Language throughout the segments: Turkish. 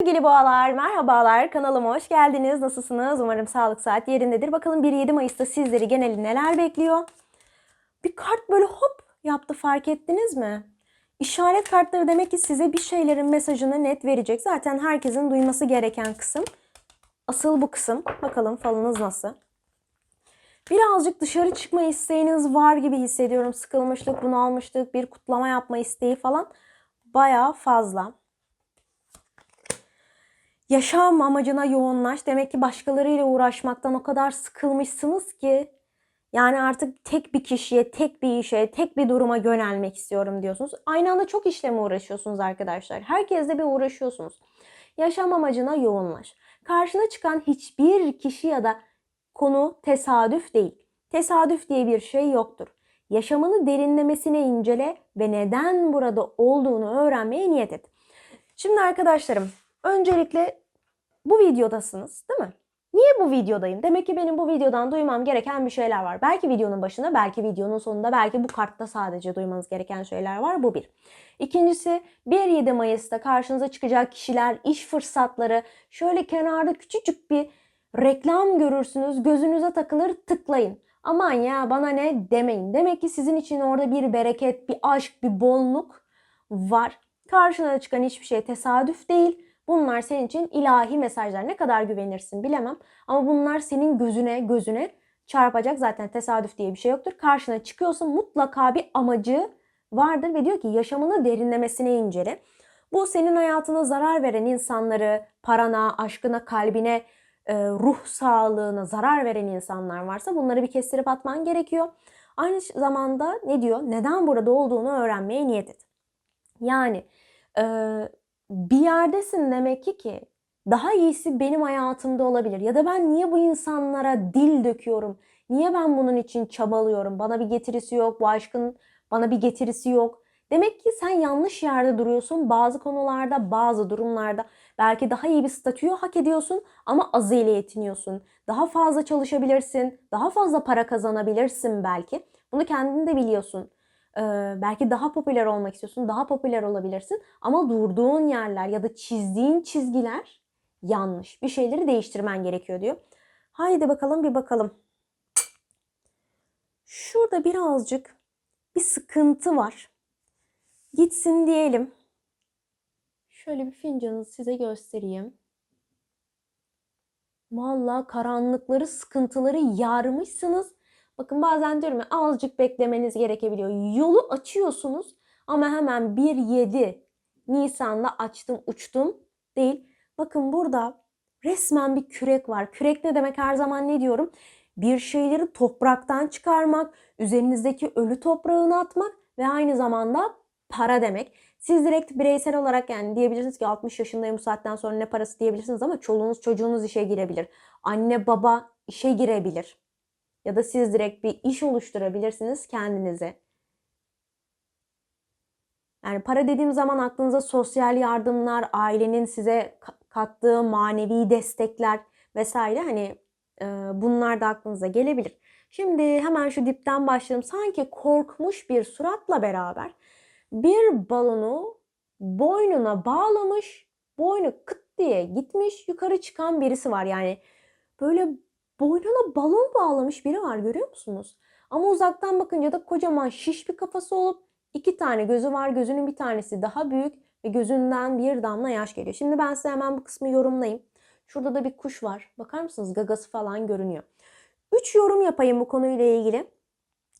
Sevgili boğalar, merhabalar. Kanalıma hoş geldiniz. Nasılsınız? Umarım sağlık saat yerindedir. Bakalım 1-7 Mayıs'ta sizleri geneli neler bekliyor? Bir kart böyle hop yaptı fark ettiniz mi? İşaret kartları demek ki size bir şeylerin mesajını net verecek. Zaten herkesin duyması gereken kısım. Asıl bu kısım. Bakalım falınız nasıl? Birazcık dışarı çıkma isteğiniz var gibi hissediyorum. Sıkılmışlık, bunalmışlık, bir kutlama yapma isteği falan bayağı fazla. Yaşam amacına yoğunlaş. Demek ki başkalarıyla uğraşmaktan o kadar sıkılmışsınız ki yani artık tek bir kişiye, tek bir işe, tek bir duruma yönelmek istiyorum diyorsunuz. Aynı anda çok işle mi uğraşıyorsunuz arkadaşlar? Herkesle bir uğraşıyorsunuz. Yaşam amacına yoğunlaş. Karşına çıkan hiçbir kişi ya da konu tesadüf değil. Tesadüf diye bir şey yoktur. Yaşamını derinlemesine incele ve neden burada olduğunu öğrenmeye niyet et. Şimdi arkadaşlarım, öncelikle bu videodasınız değil mi? Niye bu videodayım? Demek ki benim bu videodan duymam gereken bir şeyler var. Belki videonun başında, belki videonun sonunda, belki bu kartta sadece duymanız gereken şeyler var. Bu bir. İkincisi 1-7 Mayıs'ta karşınıza çıkacak kişiler, iş fırsatları, şöyle kenarda küçücük bir reklam görürsünüz, gözünüze takılır tıklayın. Aman ya bana ne demeyin. Demek ki sizin için orada bir bereket, bir aşk, bir bolluk var. Karşına çıkan hiçbir şey tesadüf değil. Bunlar senin için ilahi mesajlar. Ne kadar güvenirsin bilemem. Ama bunlar senin gözüne gözüne çarpacak. Zaten tesadüf diye bir şey yoktur. Karşına çıkıyorsa mutlaka bir amacı vardır ve diyor ki yaşamını derinlemesine incele. Bu senin hayatına zarar veren insanları, parana, aşkına, kalbine, e, ruh sağlığına zarar veren insanlar varsa bunları bir kestirip atman gerekiyor. Aynı zamanda ne diyor? Neden burada olduğunu öğrenmeye niyet et. Yani e, bir yerdesin demek ki ki daha iyisi benim hayatımda olabilir. Ya da ben niye bu insanlara dil döküyorum? Niye ben bunun için çabalıyorum? Bana bir getirisi yok. Bu aşkın bana bir getirisi yok. Demek ki sen yanlış yerde duruyorsun. Bazı konularda, bazı durumlarda belki daha iyi bir statüyü hak ediyorsun ama azıyla yetiniyorsun. Daha fazla çalışabilirsin, daha fazla para kazanabilirsin belki. Bunu kendin de biliyorsun. Belki daha popüler olmak istiyorsun, daha popüler olabilirsin. Ama durduğun yerler ya da çizdiğin çizgiler yanlış. Bir şeyleri değiştirmen gerekiyor diyor. Haydi bakalım bir bakalım. Şurada birazcık bir sıkıntı var. Gitsin diyelim. Şöyle bir fincanı size göstereyim. Vallahi karanlıkları, sıkıntıları yarmışsınız. Bakın bazen diyorum ya azıcık beklemeniz gerekebiliyor. Yolu açıyorsunuz ama hemen 1-7 Nisan'da açtım uçtum değil. Bakın burada resmen bir kürek var. Kürek ne demek her zaman ne diyorum? Bir şeyleri topraktan çıkarmak, üzerinizdeki ölü toprağını atmak ve aynı zamanda para demek. Siz direkt bireysel olarak yani diyebilirsiniz ki 60 yaşındayım bu saatten sonra ne parası diyebilirsiniz ama çoluğunuz çocuğunuz işe girebilir. Anne baba işe girebilir. Ya da siz direkt bir iş oluşturabilirsiniz kendinize. Yani para dediğim zaman aklınıza sosyal yardımlar, ailenin size kattığı manevi destekler vesaire hani e, bunlar da aklınıza gelebilir. Şimdi hemen şu dipten başlayalım. Sanki korkmuş bir suratla beraber bir balonu boynuna bağlamış, boynu kıt diye gitmiş, yukarı çıkan birisi var. Yani böyle boynuna balon bağlamış biri var görüyor musunuz? Ama uzaktan bakınca da kocaman şiş bir kafası olup iki tane gözü var. Gözünün bir tanesi daha büyük ve gözünden bir damla yaş geliyor. Şimdi ben size hemen bu kısmı yorumlayayım. Şurada da bir kuş var. Bakar mısınız? Gagası falan görünüyor. Üç yorum yapayım bu konuyla ilgili.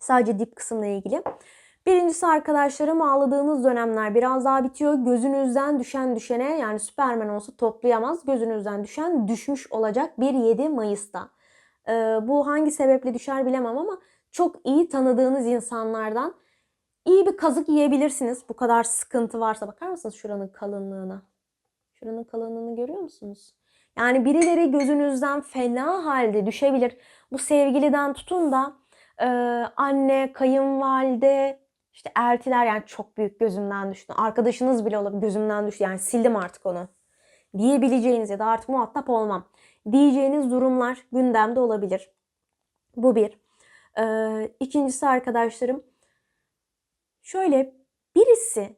Sadece dip kısımla ilgili. Birincisi arkadaşlarım ağladığınız dönemler biraz daha bitiyor. Gözünüzden düşen düşene yani Süpermen olsa toplayamaz. Gözünüzden düşen düşmüş olacak 1-7 Mayıs'ta. Ee, bu hangi sebeple düşer bilemem ama çok iyi tanıdığınız insanlardan iyi bir kazık yiyebilirsiniz. Bu kadar sıkıntı varsa bakar mısınız şuranın kalınlığına? Şuranın kalınlığını görüyor musunuz? Yani birileri gözünüzden fena halde düşebilir. Bu sevgiliden tutun da e, anne, kayınvalide, işte eltiler yani çok büyük gözümden düştü. Arkadaşınız bile olabilir gözümden düştü. Yani sildim artık onu. Diyebileceğiniz ya da artık muhatap olmam. Diyeceğiniz durumlar gündemde olabilir. Bu bir. Ee, ikincisi arkadaşlarım. Şöyle birisi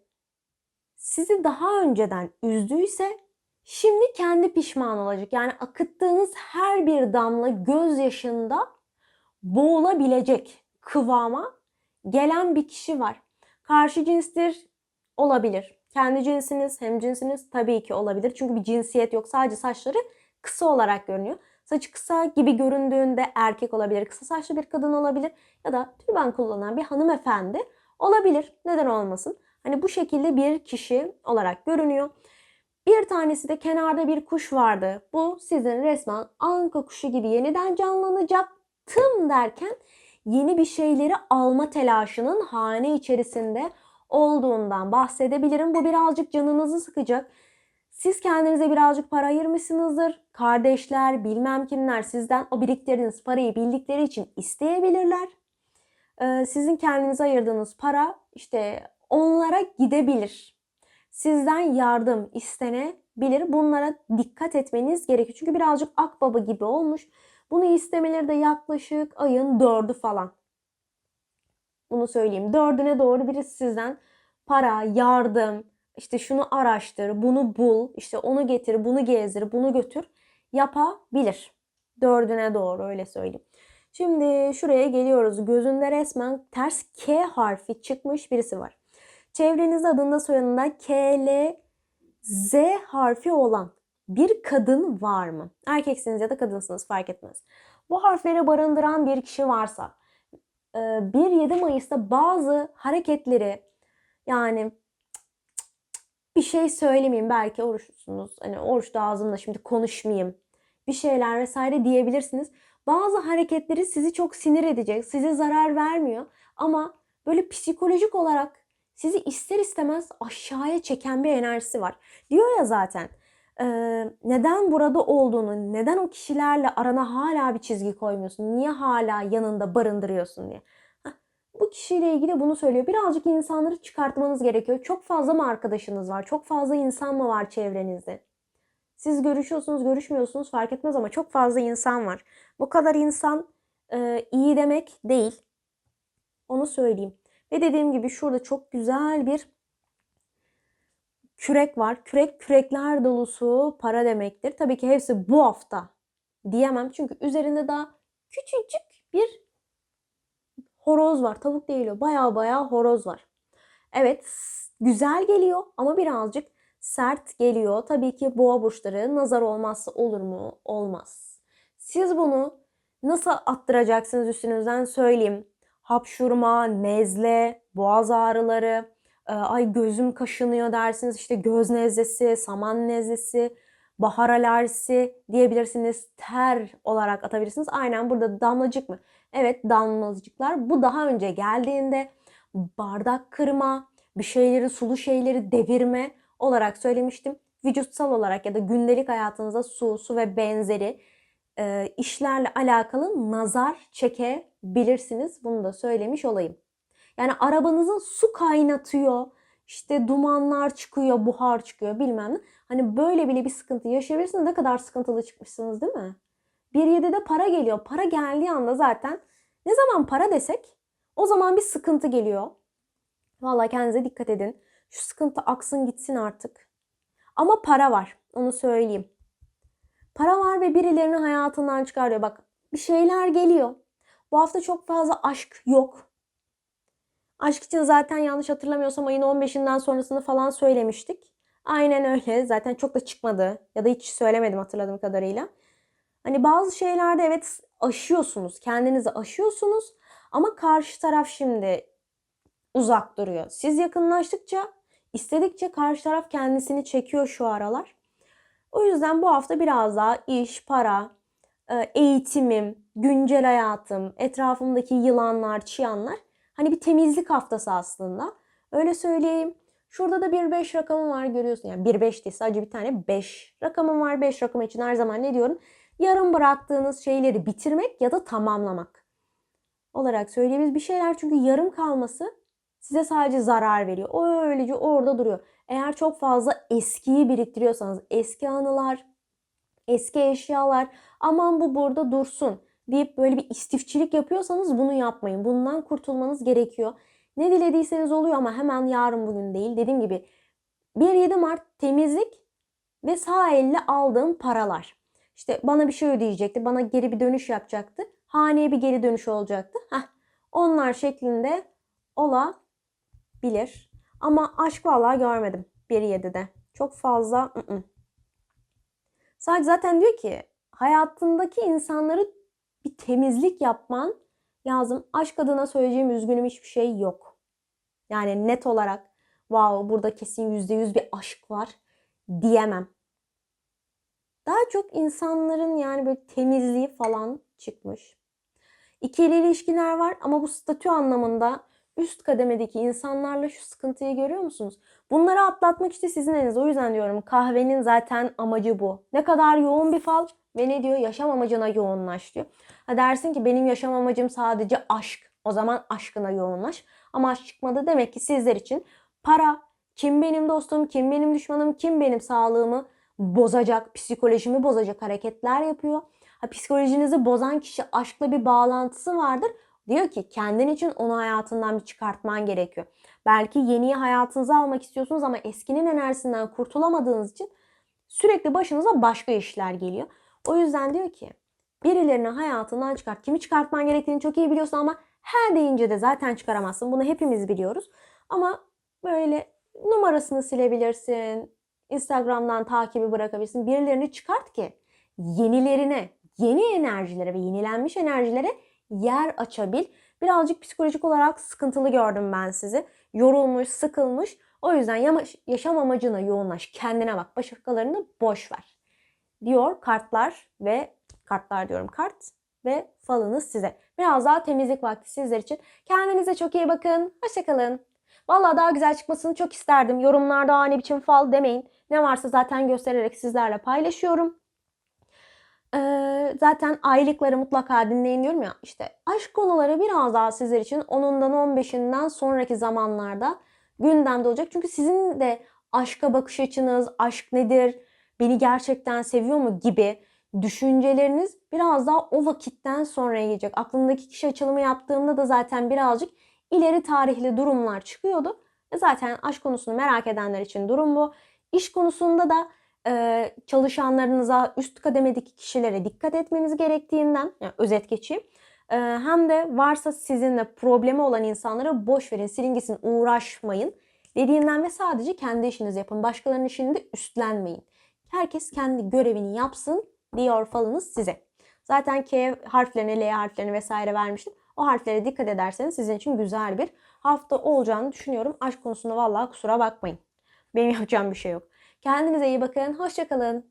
sizi daha önceden üzdüyse Şimdi kendi pişman olacak. Yani akıttığınız her bir damla gözyaşında boğulabilecek kıvama gelen bir kişi var. Karşı cinstir olabilir. Kendi cinsiniz, hem cinsiniz tabii ki olabilir. Çünkü bir cinsiyet yok. Sadece saçları kısa olarak görünüyor. Saçı kısa gibi göründüğünde erkek olabilir. Kısa saçlı bir kadın olabilir. Ya da türban kullanan bir hanımefendi olabilir. Neden olmasın? Hani bu şekilde bir kişi olarak görünüyor. Bir tanesi de kenarda bir kuş vardı. Bu sizin resmen anka kuşu gibi yeniden canlanacaktım derken yeni bir şeyleri alma telaşının hane içerisinde olduğundan bahsedebilirim. Bu birazcık canınızı sıkacak. Siz kendinize birazcık para ayırmışsınızdır. Kardeşler, bilmem kimler sizden o biriktirdiğiniz parayı bildikleri için isteyebilirler. Ee, sizin kendinize ayırdığınız para işte onlara gidebilir. Sizden yardım istenebilir. Bunlara dikkat etmeniz gerekiyor. Çünkü birazcık akbaba gibi olmuş. Bunu istemeleri de yaklaşık ayın dördü falan. Bunu söyleyeyim. Dördüne doğru birisi sizden para, yardım, işte şunu araştır, bunu bul, işte onu getir, bunu gezdir, bunu götür yapabilir. Dördüne doğru öyle söyleyeyim. Şimdi şuraya geliyoruz. Gözünde resmen ters K harfi çıkmış birisi var. Çevrenizde adında soyadında K, L, Z harfi olan bir kadın var mı? Erkeksiniz ya da kadınsınız fark etmez. Bu harfleri barındıran bir kişi varsa 1-7 Mayıs'ta bazı hareketleri yani bir şey söylemeyeyim belki oruçlusunuz. Hani oruçta ağzımda şimdi konuşmayayım. Bir şeyler vesaire diyebilirsiniz. Bazı hareketleri sizi çok sinir edecek, size zarar vermiyor ama böyle psikolojik olarak sizi ister istemez aşağıya çeken bir enerjisi var. Diyor ya zaten neden burada olduğunu, neden o kişilerle arana hala bir çizgi koymuyorsun, niye hala yanında barındırıyorsun diye. Bu kişiyle ilgili bunu söylüyor. Birazcık insanları çıkartmanız gerekiyor. Çok fazla mı arkadaşınız var? Çok fazla insan mı var çevrenizde? Siz görüşüyorsunuz, görüşmüyorsunuz fark etmez ama çok fazla insan var. Bu kadar insan e, iyi demek değil. Onu söyleyeyim. Ve dediğim gibi şurada çok güzel bir kürek var. Kürek kürekler dolusu para demektir. Tabii ki hepsi bu hafta diyemem. Çünkü üzerinde daha küçücük bir horoz var. Tavuk değil o. Baya baya horoz var. Evet güzel geliyor ama birazcık sert geliyor. Tabii ki boğa burçları nazar olmazsa olur mu? Olmaz. Siz bunu nasıl attıracaksınız üstünüzden söyleyeyim. Hapşurma, nezle, boğaz ağrıları, ay gözüm kaşınıyor dersiniz. İşte göz nezlesi, saman nezlesi, bahar alerjisi diyebilirsiniz. Ter olarak atabilirsiniz. Aynen burada damlacık mı? Evet damlacıklar. Bu daha önce geldiğinde bardak kırma, bir şeyleri sulu şeyleri devirme olarak söylemiştim. Vücutsal olarak ya da gündelik hayatınızda su, su ve benzeri işlerle alakalı nazar çekebilirsiniz. Bunu da söylemiş olayım. Yani arabanızın su kaynatıyor, işte dumanlar çıkıyor, buhar çıkıyor bilmem ne. Hani böyle bile bir sıkıntı yaşayabilirsiniz. Ne kadar sıkıntılı çıkmışsınız değil mi? Bir yedide para geliyor. Para geldiği anda zaten ne zaman para desek o zaman bir sıkıntı geliyor. Vallahi kendinize dikkat edin. Şu sıkıntı aksın gitsin artık. Ama para var. Onu söyleyeyim. Para var ve birilerini hayatından çıkarıyor. Bak bir şeyler geliyor. Bu hafta çok fazla aşk yok. Aşk için zaten yanlış hatırlamıyorsam ayın 15'inden sonrasını falan söylemiştik. Aynen öyle. Zaten çok da çıkmadı. Ya da hiç söylemedim hatırladığım kadarıyla. Hani bazı şeylerde evet aşıyorsunuz. Kendinizi aşıyorsunuz. Ama karşı taraf şimdi uzak duruyor. Siz yakınlaştıkça, istedikçe karşı taraf kendisini çekiyor şu aralar. O yüzden bu hafta biraz daha iş, para, e, eğitimim, güncel hayatım, etrafımdaki yılanlar, çıyanlar Hani bir temizlik haftası aslında. Öyle söyleyeyim. Şurada da bir 5 rakamı var görüyorsun. Yani bir 5 değil sadece bir tane 5 rakamım var. 5 rakamı için her zaman ne diyorum? Yarım bıraktığınız şeyleri bitirmek ya da tamamlamak olarak söyleyebiliriz. Bir şeyler çünkü yarım kalması size sadece zarar veriyor. O öylece orada duruyor. Eğer çok fazla eskiyi biriktiriyorsanız eski anılar, eski eşyalar aman bu burada dursun deyip böyle bir istifçilik yapıyorsanız bunu yapmayın. Bundan kurtulmanız gerekiyor. Ne dilediyseniz oluyor ama hemen yarın bugün değil. Dediğim gibi 1-7 Mart temizlik ve sağ elle aldığım paralar. İşte bana bir şey ödeyecekti, bana geri bir dönüş yapacaktı. Haneye bir geri dönüş olacaktı. Heh, onlar şeklinde olabilir. Ama aşk vallahi görmedim 1.7'de. Çok fazla ı-ı. Sadece zaten diyor ki hayatındaki insanları bir temizlik yapman lazım. Aşk adına söyleyeceğim üzgünüm hiçbir şey yok. Yani net olarak wow burada kesin %100 bir aşk var diyemem. Daha çok insanların yani böyle temizliği falan çıkmış. İkili ilişkiler var ama bu statü anlamında üst kademedeki insanlarla şu sıkıntıyı görüyor musunuz? Bunları atlatmak işte sizin eliniz. O yüzden diyorum kahvenin zaten amacı bu. Ne kadar yoğun bir fal ve ne diyor? Yaşam amacına yoğunlaş diyor. Ha dersin ki benim yaşam amacım sadece aşk. O zaman aşkına yoğunlaş. Ama aşk çıkmadı demek ki sizler için para, kim benim dostum, kim benim düşmanım, kim benim sağlığımı bozacak, psikolojimi bozacak hareketler yapıyor. Ha, psikolojinizi bozan kişi aşkla bir bağlantısı vardır. Diyor ki kendin için onu hayatından bir çıkartman gerekiyor. Belki yeniyi hayatınıza almak istiyorsunuz ama eskinin enerjisinden kurtulamadığınız için sürekli başınıza başka işler geliyor. O yüzden diyor ki birilerini hayatından çıkart. Kimi çıkartman gerektiğini çok iyi biliyorsun ama her deyince de zaten çıkaramazsın. Bunu hepimiz biliyoruz. Ama böyle numarasını silebilirsin. Instagram'dan takibi bırakabilirsin. Birilerini çıkart ki yenilerine, yeni enerjilere ve yenilenmiş enerjilere yer açabil. Birazcık psikolojik olarak sıkıntılı gördüm ben sizi. Yorulmuş, sıkılmış. O yüzden yaşam amacına yoğunlaş. Kendine bak. Başkalarını boş ver. Diyor kartlar ve kartlar diyorum kart ve falınız size. Biraz daha temizlik vakti sizler için. Kendinize çok iyi bakın. Hoşçakalın. Vallahi daha güzel çıkmasını çok isterdim. Yorumlarda "Aa, ne biçim fal demeyin. Ne varsa zaten göstererek sizlerle paylaşıyorum. Ee, zaten aylıkları mutlaka dinleyin diyorum ya. İşte aşk konuları biraz daha sizler için 10'undan 15'inden sonraki zamanlarda gündemde olacak. Çünkü sizin de aşka bakış açınız, aşk nedir, beni gerçekten seviyor mu gibi düşünceleriniz biraz daha o vakitten sonra gelecek. Aklımdaki kişi açılımı yaptığımda da zaten birazcık ileri tarihli durumlar çıkıyordu. E zaten aşk konusunu merak edenler için durum bu. İş konusunda da e, çalışanlarınıza, üst kademedeki kişilere dikkat etmeniz gerektiğinden, yani özet geçeyim. E, hem de varsa sizinle problemi olan insanlara boş verin, silin gitsin, uğraşmayın dediğinden ve sadece kendi işinizi yapın. Başkalarının işini de üstlenmeyin. Herkes kendi görevini yapsın diyor falınız size. Zaten K harflerini, L harflerini vesaire vermiştim. O harflere dikkat ederseniz sizin için güzel bir hafta olacağını düşünüyorum. Aşk konusunda vallahi kusura bakmayın. Benim yapacağım bir şey yok. Kendinize iyi bakın. Hoşçakalın.